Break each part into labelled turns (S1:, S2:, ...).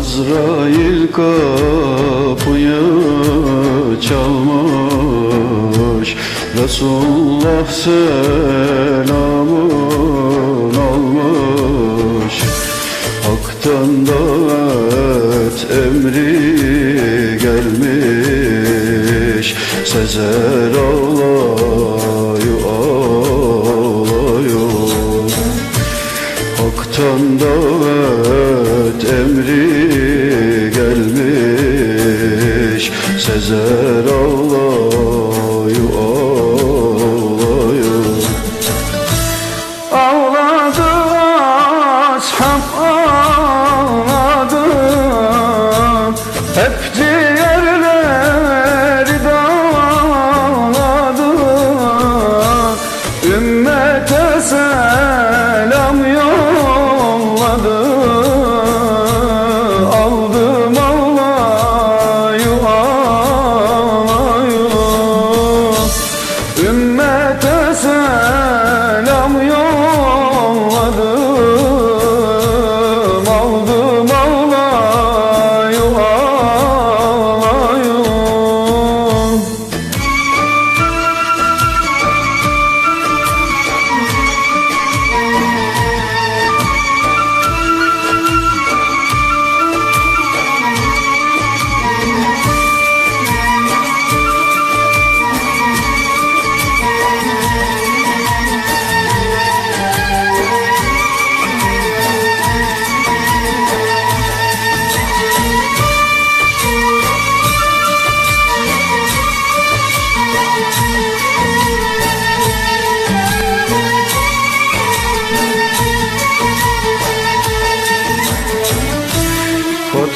S1: Azrail kapıyı çalmış Resulullah selamın almış. Hak'tan davet emri gelmiş Sezer ağlayı ağlayı. Hak'tan davet emri Sezer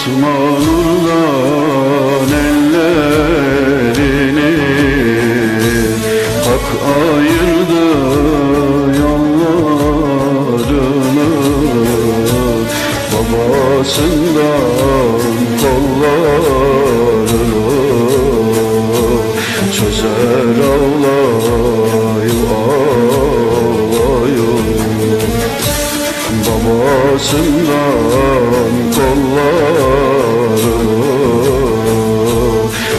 S1: Fatma Nur'dan ellerini Hak ayırdı yollarını. Babasından kollarını Çözer ağlayı babasından kollarını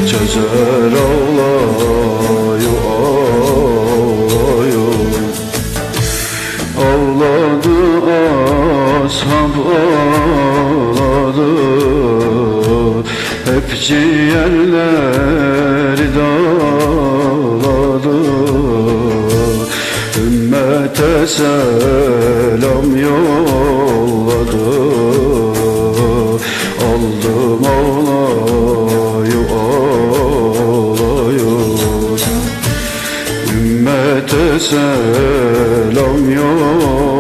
S1: çözer ağlayı ağlayı Ağladı ashab ağladı. Hep ciğerleri Ümmete selam yolladı. Aldım ağlayı ağlayı Ümmete selam yolladı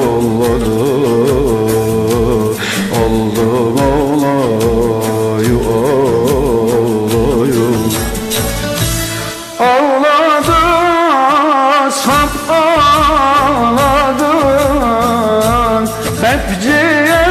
S2: Hep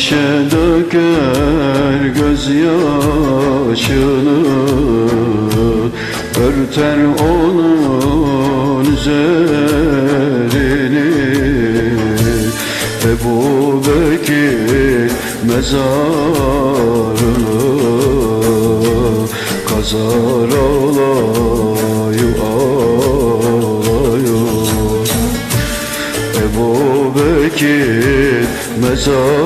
S1: Ayşe döker gözyaşını Örter onun üzerini. Ebu Bekir mezarını Kazar alayı alayı Ebu Bekir mezarını